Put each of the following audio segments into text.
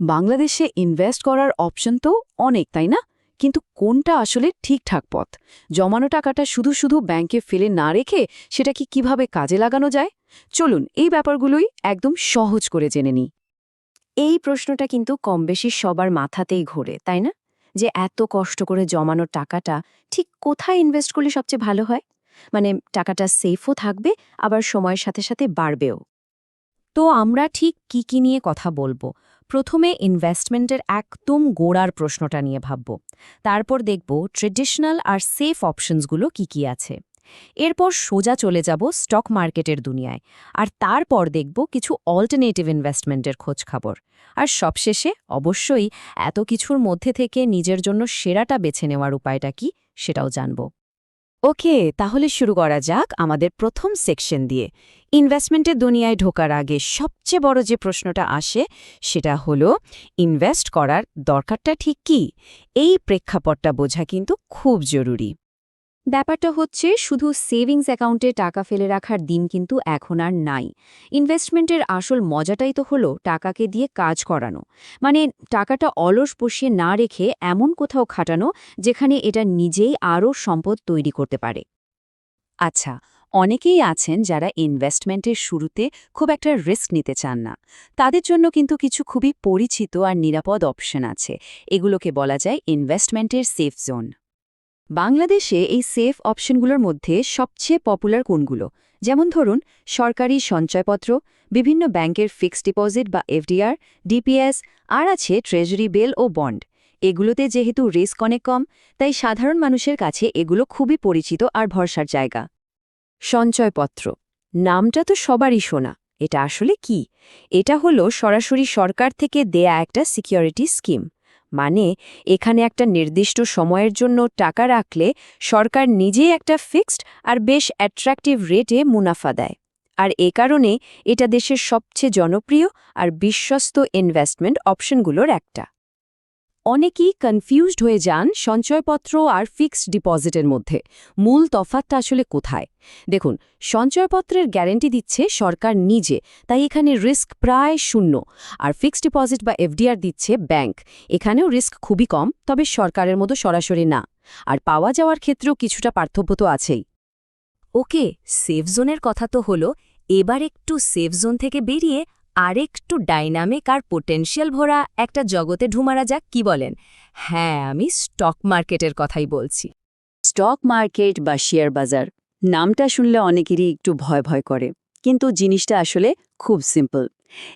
বাংলাদেশে ইনভেস্ট করার অপশন তো অনেক, তাই না? কিন্তু কোনটা আসলে ঠিকঠাক পথ? জমানো টাকাটা শুধু শুধু ব্যাংকে ফেলে না রেখে সেটা কি কীভাবে কাজে লাগানো যায়? চলুন এই ব্যাপারগুলোই একদম সহজ করে জেনে নিই। এই প্রশ্নটা কিন্তু কম বেশি সবার মাথাতেই ঘোরে, তাই না? যে এত কষ্ট করে জমানো টাকাটা ঠিক কোথায় ইনভেস্ট করলে সবচেয়ে ভালো হয়? মানে টাকাটা সেফও থাকবে, আবার সময়ের সাথে সাথে বাড়বেও। তো আমরা ঠিক কি কি নিয়ে কথা বলব? প্রথমে ইনভেস্টমেন্টের একদম গোড়ার প্রশ্নটা নিয়ে ভাবব। তারপর দেখব ট্রেডিশনাল আর সেফ অপশনসগুলো কি কি আছে। এরপর সোজা চলে যাব স্টক মার্কেটের দুনিয়ায়। আর তারপর দেখব কিছু অল্টারনেটিভ ইনভেস্টমেন্টের খোঁজ খবর। আর সবশেষে অবশ্যই এত কিছুর মধ্যে থেকে নিজের জন্য সেরাটা বেছে নেওয়ার উপায়টা কি সেটাও জানব। ওকে, তাহলে শুরু করা যাক আমাদের প্রথম সেকশন দিয়ে। ইনভেস্টমেন্টের দুনিয়ায় ঢোকার আগে সবচেয়ে বড় যে প্রশ্নটা আসে, সেটা হলো, ইনভেস্ট করার দরকারটা ঠিক কি? এই প্রেক্ষাপটটা বোঝা কিন্তু খুব জরুরি। ব্যাপারটা হচ্ছে, শুধু সেভিংস অ্যাকাউন্টে টাকা ফেলে রাখার দিন কিন্তু এখন আর নাই। ইনভেস্টমেন্টের আসল মজাটাই তো হলো টাকাকে দিয়ে কাজ করানো। মানে টাকাটা অলস বসিয়ে না রেখে এমন কোথাও খাটানো যেখানে এটা নিজেই আরও সম্পদ তৈরি করতে পারে। আচ্ছা অনেকেই আছেন যারা ইনভেস্টমেন্টের শুরুতে খুব একটা রিস্ক নিতে চান না। তাদের জন্য কিন্তু কিছু খুবই পরিচিত আর নিরাপদ অপশন আছে। এগুলোকে বলা যায় ইনভেস্টমেন্টের সেফ জোন। বাংলাদেশে এই সেফ অপশনগুলোর মধ্যে সবচেয়ে পপুলার কোনগুলো? যেমন ধরুন, সরকারি সঞ্চয়পত্র, বিভিন্ন ব্যাংকের ফিক্সড ডিপোজিট বা এফডিআর, ডিপিএস, আর আছে ট্রেজারি বেল ও বন্ড। এগুলোতে যেহেতু রিস্ক অনেক কম, তাই সাধারণ মানুষের কাছে এগুলো খুবই পরিচিত আর ভরসার জায়গা। সঞ্চয়পত্র। নামটা তো সবারই শোনা। এটা আসলে কি? এটা হলো সরাসরি সরকার থেকে দেয়া একটা সিকিউরিটি স্কিম। মানে এখানে একটা নির্দিষ্ট সময়ের জন্য টাকা রাখলে সরকার নিজেই একটা ফিক্সড আর বেশ অ্যাট্রাকটিভ রেটে মুনাফা দেয়। আর এ কারণে এটা দেশের সবচেয়ে জনপ্রিয় আর বিশ্বস্ত ইনভেস্টমেন্ট অপশনগুলোর একটা। অনেকেই কনফিউজড হয়ে যান সঞ্চয়পত্র আর ফিক্সড ডিপোজিটের মধ্যে। মূল তফাতটা আসলে কোথায়? দেখুন, সঞ্চয়পত্রের গ্যারেন্টি দিচ্ছে সরকার নিজে, তাই এখানে রিস্ক প্রায় শূন্য। আর ফিক্সড ডিপোজিট বা এফডিআর দিচ্ছে ব্যাংক এখানেও রিস্ক খুবই কম, তবে সরকারের মতো সরাসরি না। আর পাওয়া যাওয়ার ক্ষেত্রেও কিছুটা পার্থক্য তো আছেই। ওকে সেফ জোনের কথা তো হলো, এবার একটু সেফ জোন থেকে বেরিয়ে আরেকটু ডাইনামিক আর পোটেনশিয়াল ভরা একটা জগতে ঢুমারা যাক, কি বলেন? হ্যাঁ আমি স্টক মার্কেটের কথাই বলছি। স্টক মার্কেট বা শেয়ার বাজার, নামটা শুনলে অনেকেরই একটু ভয় ভয় করে। কিন্তু জিনিসটা আসলে খুব সিম্পল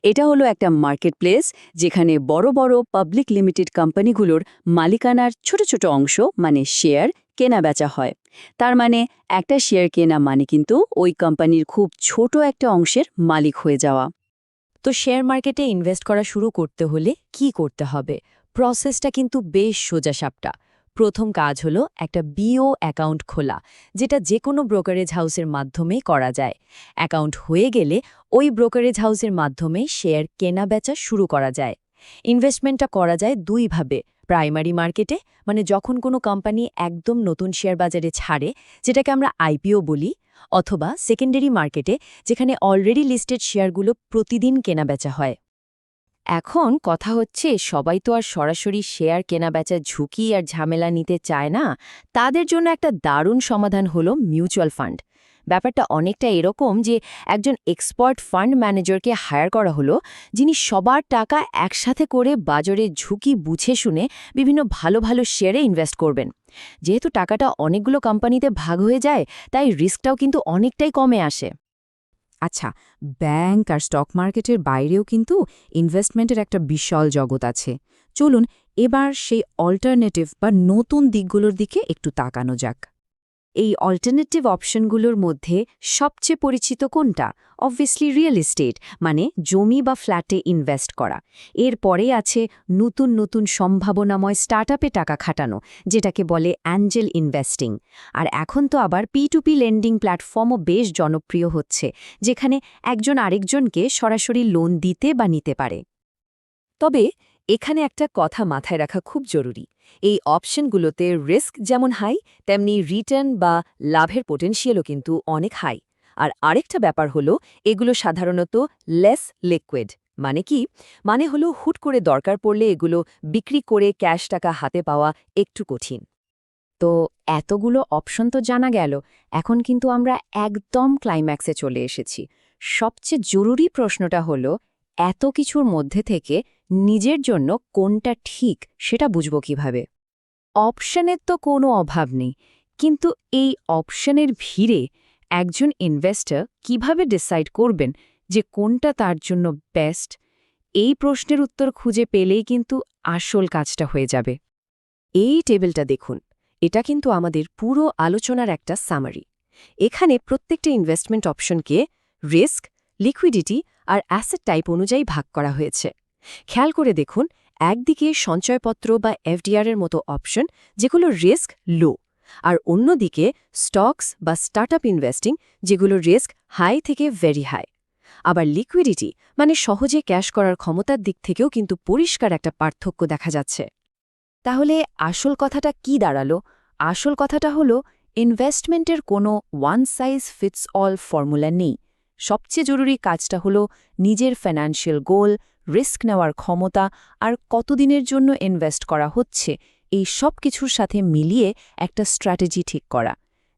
এটা হলো একটা মার্কেট প্লেস যেখানে বড় বড় পাবলিক লিমিটেড কোম্পানিগুলোর মালিকানার ছোট ছোট অংশ মানে শেয়ার কেনা বেচা হয়। তার মানে একটা শেয়ার কেনা মানে কিন্তু ওই কোম্পানির খুব ছোট একটা অংশের মালিক হয়ে যাওয়া। তো শেয়ার মার্কেটে ইনভেস্ট করা শুরু করতে হলে কি করতে হবে? প্রসেসটা কিন্তু বেশ সোজাসাপটা প্রথম কাজ হলো একটা বিও অ্যাকাউন্ট খোলা, যেটা যে কোনো ব্রোকারেজ হাউসের মাধ্যমে করা যায়। অ্যাকাউন্ট হয়ে গেলে ওই ব্রোকারেজ হাউসের মাধ্যমে শেয়ার কেনা বেচা শুরু করা যায়। ইনভেস্টমেন্টটা করা যায় দুইভাবে প্রাইমারি মার্কেটে মানে যখন কোনো কোম্পানি একদম নতুন শেয়ার বাজারে ছাড়ে, যেটাকে আমরা আইপিও বলি, অথবা সেকেন্ডারি মার্কেটে যেখানে অলরেডি লিস্টেড শেয়ারগুলো প্রতিদিন কেনাবেচা হয়। এখন কথা হচ্ছে, সবাই তো আর সরাসরি শেয়ার কেনাবেচার ঝুঁকি আর ঝামেলা নিতে চায় না, তাদের জন্য একটা দারুণ সমাধান হলো মিউচুয়াল ফান্ড ব্যাপারটা অনেকটা এরকম যে একজন এক্সপার্ট ফান্ড ম্যানেজারকে হায়ার করা হলো, যিনি সবার টাকা একসাথে করে বাজারে ঝুঁকি বুঝে শুনে বিভিন্ন ভালো ভালো শেয়ারে ইনভেস্ট করবেন। যেহেতু টাকাটা অনেকগুলো কোম্পানিতে ভাগ হয়ে যায়, তাই রিস্কটাও কিন্তু অনেকটাই কমে আসে। আচ্ছা ব্যাংক আর স্টক মার্কেটের বাইরেও কিন্তু ইনভেস্টমেন্টের একটা বিশাল জগৎ আছে। চলুন এবার সেই অল্টারনেটিভ বা নতুন দিকগুলোর দিকে একটু তাকানো যাক। এই অল্টারনেটিভ অপশনগুলোর মধ্যে সবচেয়ে পরিচিত কোনটা? অবভিয়াসলি রিয়েল এস্টেট মানে জমি বা ফ্ল্যাটে ইনভেস্ট করা। এরপরে আছে নতুন নতুন সম্ভাবনাময় স্টার্টআপে টাকা খাটানো, যেটাকে বলে অ্যাঞ্জেল ইনভেস্টিং আর এখন তো আবার পি টু পি লেন্ডিং প্ল্যাটফর্মও বেশ জনপ্রিয় হচ্ছে, যেখানে একজন আরেকজনকে সরাসরি লোন দিতে বা নিতে পারে। তবে এখানে একটা কথা মাথায় রাখা খুব জরুরি। এই অপশনগুলোতে রিস্ক যেমন হাই তেমনি রিটার্ন বা লাভের পোটেনশিয়ালও কিন্তু অনেক হাই আর আরেকটা ব্যাপার হলো, এগুলো সাধারণত লেস লিকুইড মানে কি? মানে হলো হুট করে দরকার পড়লে এগুলো বিক্রি করে ক্যাশ টাকা হাতে পাওয়া একটু কঠিন। তো এতগুলো অপশন তো জানা গেল, এখন কিন্তু আমরা একদম ক্লাইম্যাক্সে চলে এসেছি। সবচেয়ে জরুরি প্রশ্নটা হলো, এত কিছুর মধ্যে থেকে নিজের জন্য কোনটা ঠিক সেটা বুঝব কীভাবে। অপশনের তো কোনো অভাব নেই, কিন্তু এই অপশনের ভিড়ে একজন ইনভেস্টর কীভাবে ডিসাইড করবেন যে কোনটা তার জন্য বেস্ট এই প্রশ্নের উত্তর খুঁজে পেলেই কিন্তু আসল কাজটা হয়ে যাবে। এই টেবিলটা দেখুন, এটা কিন্তু আমাদের পুরো আলোচনার একটা সামারি এখানে প্রত্যেকটা ইনভেস্টমেন্ট অপশনকে রিস্ক লিকুইডিটি আর অ্যাসেট টাইপ অনুযায়ী ভাগ করা হয়েছে। খেয়াল করে দেখুন, একদিকে সঞ্চয়পত্র বা এফডিআর এর মতো অপশন, যেগুলো রিস্ক লো, আর অন্যদিকে স্টকস বা স্টার্টআপ ইনভেস্টিং, যেগুলো রিস্ক হাই থেকে ভেরি হাই। আবার লিকুইডিটি মানে সহজে ক্যাশ করার ক্ষমতার দিক থেকেও কিন্তু পরিষ্কার একটা পার্থক্য দেখা যাচ্ছে। তাহলে আসল কথাটা কি দাঁড়াল? আসল কথাটা হলো, ইনভেস্টমেন্টের কোনো one size fits all formula নেই। সবচেয়ে জরুরি কাজটা হলো নিজের ফিনান্সিয়াল গোল রিস্ক নেওয়ার ক্ষমতা আর কতদিনের জন্য ইনভেস্ট করা হচ্ছে, এই সব কিছুর সাথে মিলিয়ে একটা স্ট্র্যাটেজি ঠিক করা,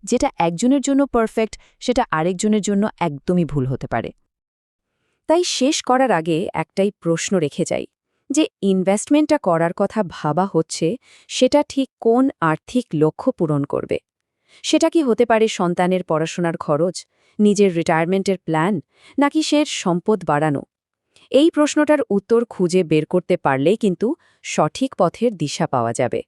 যেটা একজনের জন্য পারফেক্ট, সেটা আরেকজনের জন্য একদমই ভুল হতে পারে। তাই শেষ করার আগে একটাই প্রশ্ন রেখে যাই, যে ইনভেস্টমেন্টটা করার কথা ভাবা হচ্ছে, সেটা ঠিক কোন আর্থিক লক্ষ্য পূরণ করবে? সেটা কি হতে পারে সন্তানের পড়াশোনার খরচ, নিজের রিটায়ারমেন্টের প্ল্যান নাকি সে সম্পদ বাড়ানো এই প্রশ্নটার উত্তর খুঁজে বের করতে পারলেই কিন্তু সঠিক পথের দিশা পাওয়া যাবে।